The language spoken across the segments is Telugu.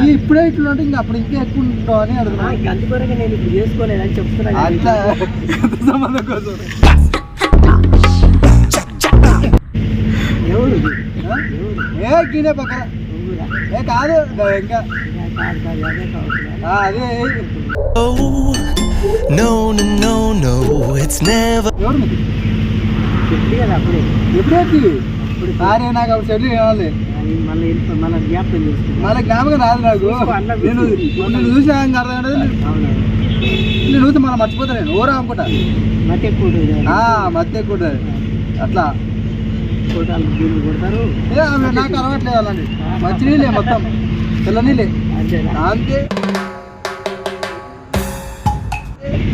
ఈ ఇప్పుడే ఇట్లా ఉంటే ఇంకా అప్పుడు ఇంకా ఎక్కువ ఉంటావు అని అడుగుతున్నా అందుకొరకే నేను ఇప్పుడు చేసుకోలేదని చెప్తున్నా అట్లా సంబంధం కోసం. ఎవరు? ఆ? ఏ గినే పక్కన? ఏ కాదు ఇంకా. అదే No, no, no, no, it's never. అరే నాకు అప్పుడు చెల్లి కావాలి. మళ్ళీ మళ్ళీ జ్ఞాపకం మళ్ళీ జ్ఞాపకం రాదు నాకు. నేను. నేను చూసా ఇంకా అర్థం కాదు అవునా? నేను చూస్తే మళ్ళీ మర్చిపోతా నేను. ఓరా అనుకుంటా. మట్టి ఎక్కువ ఉంటుంది. అట్లా. దీన్ని కొడతారు. నాకు అలవాట్లేదు అలాంటి. మంచి నీళ్ళే మొత్తం. అంతే.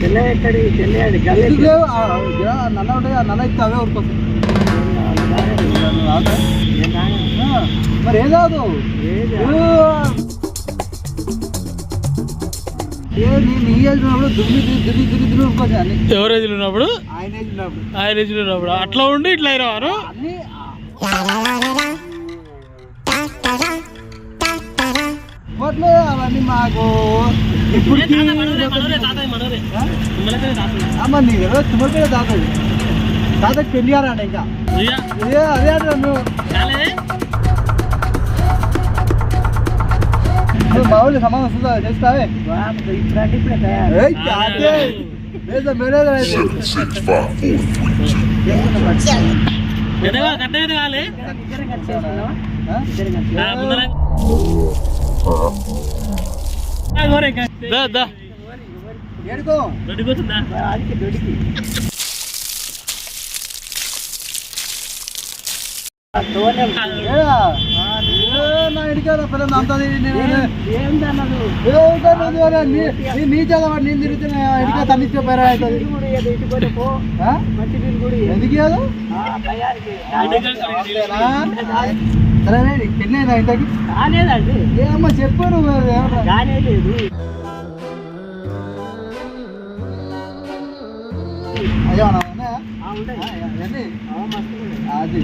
తెల్ల ఎక్కడి గల్లె నల్ల ఉంటాయి ఆ నల్ల ఇస్తే అవే ఆ, మరి ఏం కాదు. ఏజ్ ఉన్నప్పుడు ఆయన ఏజ్ ఉన్నప్పుడు. అట్లా ఉండి ఇట్లా అయినవారు అవన్నీ మాకు. ఇప్పుడు అమ్మ నీ ఎవరో తుమ్మడిపోయే తాతది తాతకి ఇంకా. ఏ అదే అంటే మామూలు సమానం వస్తుందా చేస్తావే ఇప్పుడు అంటే ఇప్పుడే తయారు. కలిసి ఏడుకో. దొడికి ఆ తోనే ఏడా? ఏ, నా ఇడికా నా పిల్లలు అంతది నీ- చదవండి నేను తిరుగుతున్నా ఇడికా తన్నిచ్చే పేరు. ఎందుకు? సరే పెళ్ళి అయిందా ఇంతకి? ఏమమ్మా చెప్పు నువ్వు ఏమన్నా కానే లేదు. అయ్యో. అది.